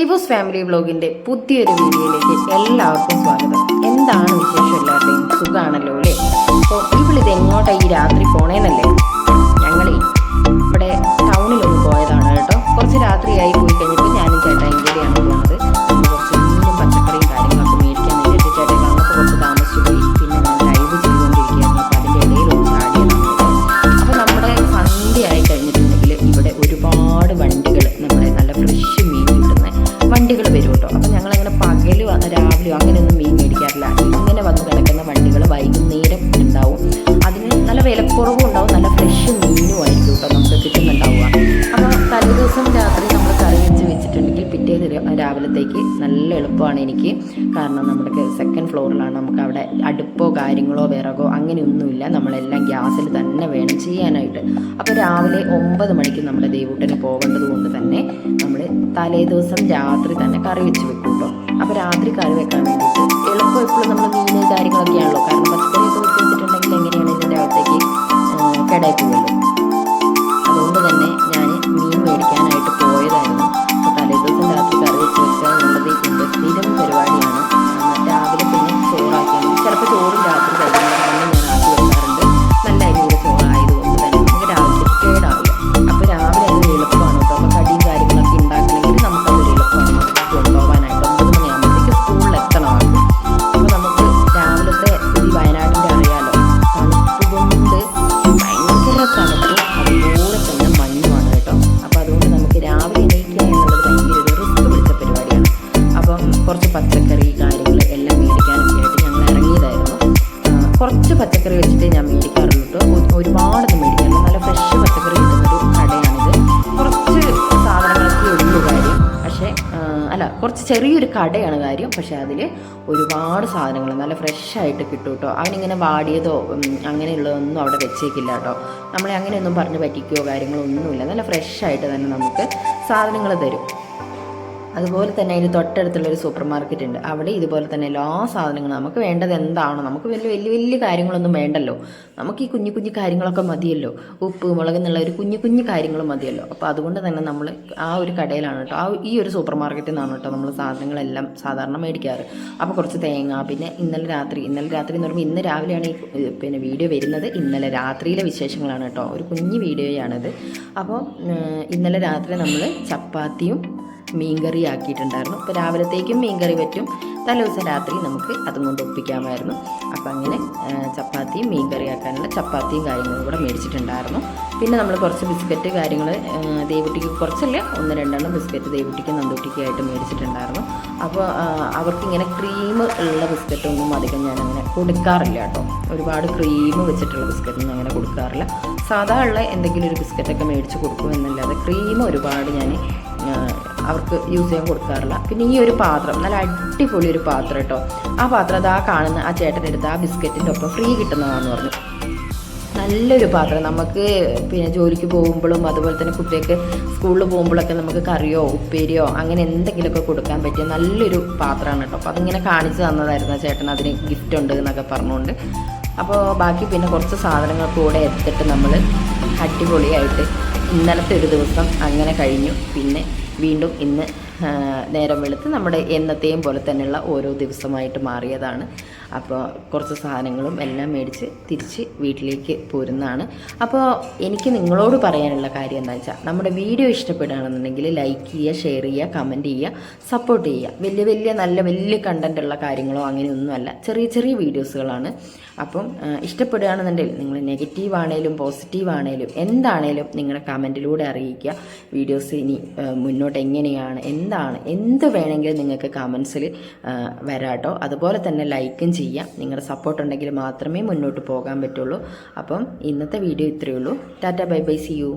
ദീപൂസ് family വ്ലോഗിന്റെ പുതിയൊരു വീഡിയോയിലേക്ക് എല്ലാവർക്കും സ്വാഗതം. എന്താണ് വിശേഷം എല്ലാവരുടെയും? സുഖമാണല്ലോ അല്ലേ? അപ്പോൾ ഇവളിത് എങ്ങോട്ടാ ഈ രാത്രി പോണേന്നല്ലേ? ഞങ്ങൾ ഇവിടെ ടൗണിലൊന്ന് പോയതാണ് കേട്ടോ. കുറച്ച് രാത്രിയായി പോയി കഴിഞ്ഞിട്ട് ഞാനും ചേട്ടാ ഇന്ത്യയിലാണ് പോകുന്നത് കേട്ടോ. അപ്പോൾ ഞങ്ങളങ്ങനെ രാവിലെ രാവിലെയോ അങ്ങനെയൊന്നും മീൻ മേടിക്കാറില്ല. ഇങ്ങനെ വന്ന് കിടക്കുന്ന വണ്ടികൾ വൈകുന്നേരം ഉണ്ടാവും. അതിന് നല്ല വിലക്കുറവും ഉണ്ടാവും നല്ല ഫ്രഷ് മീനും എളുപ്പമാണ് എനിക്ക്. കാരണം നമ്മുടെ സെക്കൻഡ് ഫ്ലോറിലാണ് നമുക്ക് അവിടെ അടുപ്പോ കാര്യങ്ങളോ വിറകോ അങ്ങനെയൊന്നുമില്ല. നമ്മളെല്ലാം ഗ്യാസിൽ തന്നെ വേണം ചെയ്യാനായിട്ട്. അപ്പോൾ രാവിലെ ഒമ്പത് മണിക്ക് നമ്മൾ ദേവൂട്ടന് പോകേണ്ടത് കൊണ്ട് തന്നെ നമ്മൾ തലേ ദിവസം രാത്രി തന്നെ കറി വെച്ച് വെക്കും കേട്ടോ. അപ്പോൾ രാത്രി കറി വെക്കാൻ വേണ്ടിയിട്ട് എളുപ്പം എപ്പോഴും നമ്മൾ മീൻ കാര്യങ്ങളൊക്കെയാണല്ലോ കാരണം പച്ചക്കറിയൊക്കെ കുറച്ച് പച്ചക്കറി വെച്ചിട്ട് ഞാൻ മേടിക്കാറുള്ളൂ കേട്ടോ. ഒ- ഒരുപാടൊന്നും മേടിക്കാറില്ല. നല്ല ഫ്രഷ് പച്ചക്കറി കിട്ടുന്നൊരു കടയാണിത്. കുറച്ച് സാധനങ്ങളൊക്കെ ഉള്ളൂ കാര്യം. പക്ഷേ അല്ല കുറച്ച് ചെറിയൊരു കടയാണ് കാര്യം. പക്ഷേ അതിൽ ഒരുപാട് സാധനങ്ങൾ നല്ല ഫ്രഷായിട്ട് കിട്ടും കേട്ടോ. അവനിങ്ങനെ വാടിയതോ അങ്ങനെയുള്ളതൊന്നും അവിടെ വെച്ചേക്കില്ല കേട്ടോ. നമ്മളെ അങ്ങനെയൊന്നും പറഞ്ഞ് പറ്റിക്കുകയോ കാര്യങ്ങളോ ഒന്നുമില്ല നല്ല ഫ്രഷായിട്ട് തന്നെ നമുക്ക് സാധനങ്ങൾ തരും. അതുപോലെ തന്നെ അതിന് തൊട്ടടുത്തുള്ള ഒരു സൂപ്പർ മാർക്കറ്റ് ഉണ്ട്. അവിടെ ഇതുപോലെ തന്നെ എല്ലാ സാധനങ്ങളും നമുക്ക് വേണ്ടത് എന്താണോ നമുക്ക് വലിയ വലിയ വലിയ കാര്യങ്ങളൊന്നും വേണ്ടല്ലോ. നമുക്ക് ഈ കുഞ്ഞു കുഞ്ഞു കാര്യങ്ങളൊക്കെ മതിയല്ലോ. ഉപ്പ് മുളക് എന്നുള്ള ഒരു കുഞ്ഞു കുഞ്ഞു കാര്യങ്ങൾ മതിയല്ലോ. അപ്പോൾ അതുകൊണ്ട് തന്നെ നമ്മൾ ആ ഒരു കടയിലാണ് കേട്ടോ. ആ ഈ ഒരു സൂപ്പർ മാർക്കറ്റിൽ നിന്നാണ് കേട്ടോ നമ്മൾ സാധനങ്ങളെല്ലാം സാധാരണ മേടിക്കാറ്. അപ്പോൾ കുറച്ച് തേങ്ങ പിന്നെ ഇന്നലെ രാത്രി ഇന്നലെ രാത്രി എന്ന് പറയുമ്പോൾ ഇന്ന് രാവിലെയാണ് ഈ പിന്നെ വീഡിയോ വരുന്നത്. ഇന്നലെ രാത്രിയിലെ വിശേഷങ്ങളാണ് കേട്ടോ. ഒരു കുഞ്ഞു വീഡിയോയാണിത്. അപ്പോൾ ഇന്നലെ രാത്രി നമ്മൾ ചപ്പാത്തിയും മീൻകറി ആക്കിയിട്ടുണ്ടായിരുന്നു അപ്പോൾ രാവിലത്തേക്കും മീൻകറി പറ്റും. തലേദിവസം രാത്രി നമുക്ക് അതും കൊണ്ട് ഒപ്പിക്കാമായിരുന്നു. അപ്പോൾ അങ്ങനെ ചപ്പാത്തിയും മീൻകറി ആക്കാനുള്ള ചപ്പാത്തിയും കാര്യങ്ങളും കൂടെ മേടിച്ചിട്ടുണ്ടായിരുന്നു. പിന്നെ നമ്മൾ കുറച്ച് ബിസ്ക്കറ്റ് കാര്യങ്ങൾ ദേവുട്ടിക്ക് കുറച്ചല്ല ഒന്ന് രണ്ടെണ്ണം ബിസ്ക്കറ്റ് ദേവുട്ടിക്ക് നന്ദുട്ടിക്കും ആയിട്ട് മേടിച്ചിട്ടുണ്ടായിരുന്നു. അപ്പോൾ അവർക്കിങ്ങനെ ക്രീം ഉള്ള ബിസ്ക്കറ്റൊന്നും അധികം ഞാനങ്ങനെ കൊടുക്കാറില്ല കേട്ടോ. ഒരുപാട് ക്രീം വെച്ചിട്ടുള്ള ബിസ്ക്കറ്റൊന്നും അങ്ങനെ കൊടുക്കാറില്ല. സാധാ ഉള്ള എന്തെങ്കിലും ഒരു ബിസ്ക്കറ്റൊക്കെ മേടിച്ച് കൊടുക്കും എന്നല്ലാതെ ക്രീം ഒരുപാട് ഞാൻ അവർക്ക് യൂസ് ചെയ്യാൻ കൊടുക്കാറില്ല. പിന്നെ ഈ ഒരു പാത്രം നല്ല അടിപൊളി ഒരു പാത്രം കേട്ടോ. ആ പാത്രം അതാ കാണുന്ന ആ ചേട്ടനെടുത്ത് ആ ബിസ്ക്കറ്റിന്റെ ഒപ്പം ഫ്രീ കിട്ടുന്നതാണെന്ന് പറഞ്ഞു. നല്ലൊരു പാത്രം. നമുക്ക് പിന്നെ ജോലിക്ക് പോകുമ്പോഴും അതുപോലെ തന്നെ കുട്ടികൾക്ക് സ്കൂളിൽ പോകുമ്പോഴൊക്കെ നമുക്ക് കറിയോ ഉപ്പേരിയോ അങ്ങനെ എന്തെങ്കിലുമൊക്കെ കൊടുക്കാൻ പറ്റിയ നല്ലൊരു പാത്രമാണ് കേട്ടോ. അപ്പോൾ അതിങ്ങനെ കാണിച്ചു തന്നതായിരുന്നു ചേട്ടൻ. അതിന് ഗിഫ്റ്റ് ഉണ്ട് എന്നൊക്കെ പറഞ്ഞുകൊണ്ട്. അപ്പോൾ ബാക്കി പിന്നെ കുറച്ച് സാധനങ്ങൾ കൂടെ എടുത്തിട്ട് നമ്മൾ അടിപൊളിയായിട്ട് ഇന്നലത്തെ ഒരു ദിവസം അങ്ങനെ കഴിഞ്ഞു. പിന്നെ വീണ്ടും ഇന്ന് നേരം വെളുത്ത് നമ്മുടെ എന്നത്തെയും പോലെ തന്നെയുള്ള ഓരോ ദിവസമായിട്ട് മാറിയതാണ്. അപ്പോൾ കുറച്ച് സാധനങ്ങളും എല്ലാം മേടിച്ച് തിരിച്ച് വീട്ടിലേക്ക് പോരുന്നതാണ്. അപ്പോൾ എനിക്ക് നിങ്ങളോട് പറയാനുള്ള കാര്യം എന്താ വെച്ചാൽ നമ്മുടെ വീഡിയോ ഇഷ്ടപ്പെടുകയാണെന്നുണ്ടെങ്കിൽ ലൈക്ക് ചെയ്യുക ഷെയർ ചെയ്യുക കമന്റ് ചെയ്യുക സപ്പോർട്ട് ചെയ്യുക. വലിയ വലിയ നല്ല വലിയ കണ്ടന്റുള്ള കാര്യങ്ങളോ അങ്ങനെയൊന്നുമല്ല ചെറിയ ചെറിയ വീഡിയോസുകളാണ്. അപ്പം ഇഷ്ടപ്പെടുകയാണെന്നുണ്ടെങ്കിൽ നിങ്ങൾ നെഗറ്റീവ് ആണേലും പോസിറ്റീവ് ആണേലും എന്താണേലും നിങ്ങളുടെ കമന്റിലൂടെ അറിയിക്കുക. വീഡിയോസ് ഇനി മുന്നോട്ട് എങ്ങനെയാണ് എന്താണ് എന്ത് വേണമെങ്കിലും നിങ്ങൾക്ക് കമൻസിൽ വരാട്ടോ. അതുപോലെ തന്നെ ലൈക്കും ചെയ്യാം. നിങ്ങളുടെ സപ്പോർട്ട് ഉണ്ടെങ്കിൽ മാത്രമേ മുന്നോട്ട് പോകാൻ പറ്റുള്ളൂ. അപ്പം ഇന്നത്തെ വീഡിയോ ഇത്രയേ ഉള്ളൂ. Tata bye bye see you